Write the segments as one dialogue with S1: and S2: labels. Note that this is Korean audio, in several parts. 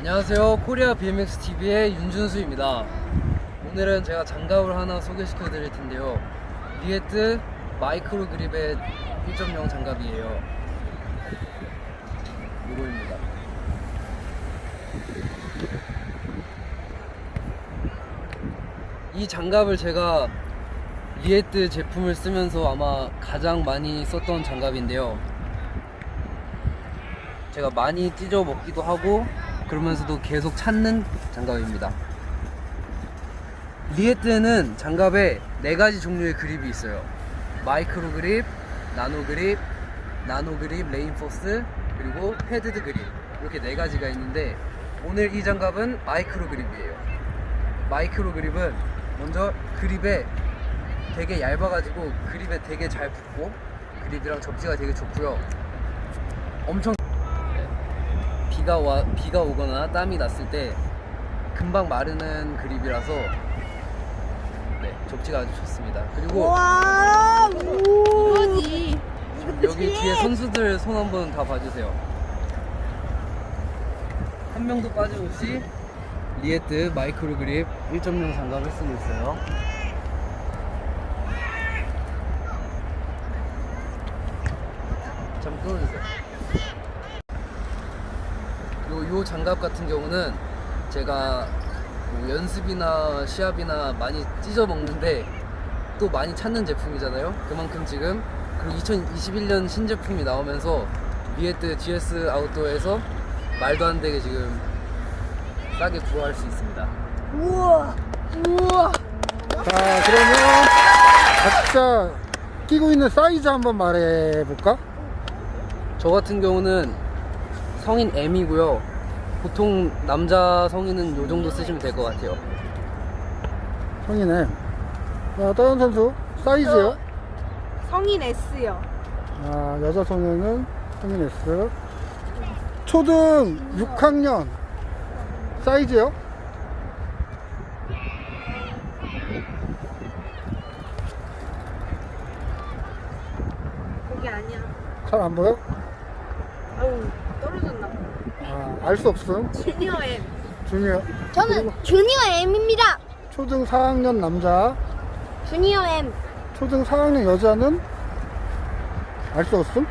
S1: 안녕하세요. 코리아 BMX TV의 윤준수입니다. 오늘은 제가 장갑을 하나 소개시켜 드릴 텐데요. 리에트 마이크로 그립의 1.0 장갑이에요. 이거입니다. 이 장갑을 제가 리에트 제품을 쓰면서 아마 가장 많이 썼던 장갑인데요. 제가 많이 찢어 먹기도 하고 그러면서도 계속 찾는 장갑입니다. 리에트는 장갑에 네 가지 종류의 그립이 있어요. 마이크로 그립, 나노 그립, 나노 그립, 레인포스, 그리고 패드드 그립 이렇게 네 가지가 있는데 오늘 이 장갑은 마이크로 그립이에요. 마이크로 그립은 먼저 그립에 되게 얇아가지고 그립에 되게 잘 붙고 그립이랑 접지가 되게 좋고요. 엄청 비가 와 비가 오거나 땀이 났을 때 금방 마르는 그립이라서 네 접지가 아주 좋습니다. 그리고
S2: 와, 이거지.
S1: 여기 뒤에 선수들 손 한 번 다 봐주세요. 한 명도 빠짐없이 리에트 마이크로 그립 1.0 장갑을 쓰고 있어요. 잠 끊어주세요. 요, 요 장갑 같은 경우는 제가 뭐 연습이나 시합이나 많이 찢어 먹는데 또 많이 찾는 제품이잖아요. 그만큼 지금 그리고 2021년 신제품이 나오면서 리에트 GS 아웃도어에서 말도 안 되게 지금 싸게 구할 수 있습니다.
S2: 우와, 우와.
S3: 자, 그러면 각자 끼고 있는 사이즈 한번 말해 볼까?
S1: 저 같은 경우는 성인 M이고요. 보통 남자 성인은 요 정도 쓰시면 될 것 같아요.
S3: 성인은. 자, 다른 선수 사이즈요?
S2: 성인 S요.
S3: 아, 여자 성인은 성인 S. 초등 6학년 사이즈요?
S2: 거기 아니야.
S3: 잘 안 보여?
S2: 아우, 떨어졌나 봐.
S3: 아, 알 수 없음.
S2: 주니어 M.
S3: 주니어.
S4: 저는 주니어 M입니다.
S3: 초등 4학년 남자,
S4: 주니어 M.
S3: 초등 4학년 여자는 알 수 없음?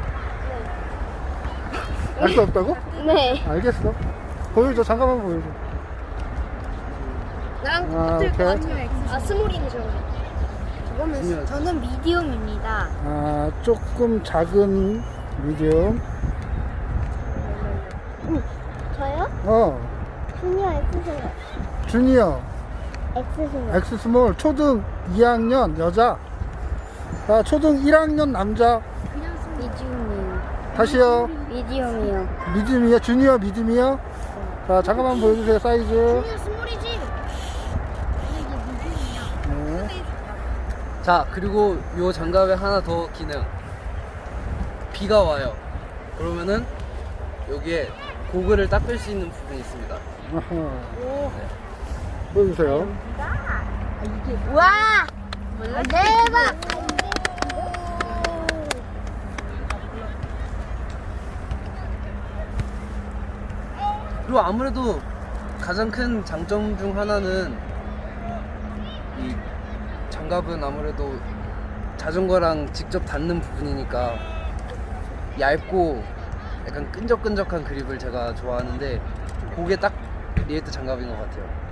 S3: 알 수 없다고?
S4: 네.
S3: 알겠어. 보여줘, 잠깐만 보여줘.
S4: 나랑
S3: 아,
S4: 붙을 것
S3: 오케이.
S4: 같아요. 아, 스몰이네,
S1: 주니어.
S4: 저는 미디움입니다.
S3: 아, 조금 작은 미디움. 어,
S4: 주니어 X세요.
S3: 주니어,
S4: X세요.
S3: 엑스 스몰, 초등 2학년 여자. 자, 초등 1학년 남자.
S4: 미디움이요.
S3: 다시요.
S4: 미디움이요.
S3: 미디움이요? 주니어 미디움이요? 자, 잠깐만 보여주세요, 사이즈.
S4: 주니어 스몰이지?
S3: 네.
S1: 자, 그리고 요 장갑에 하나 더 기능. 비가 와요. 그러면은 여기에 고글을 닦을 수 있는 부분이 있습니다.
S3: 아하. 보여주세요.
S4: 와! 대박!
S1: 그리고 아무래도 가장 큰 장점 중 하나는 이 장갑은 아무래도 자전거랑 직접 닿는 부분이니까 얇고 약간 끈적끈적한 그립을 제가 좋아하는데 그게 딱 리에트 장갑인 것 같아요.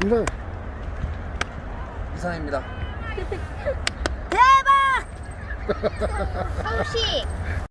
S3: 근데
S1: 이상입니다.
S4: 대박! 성식!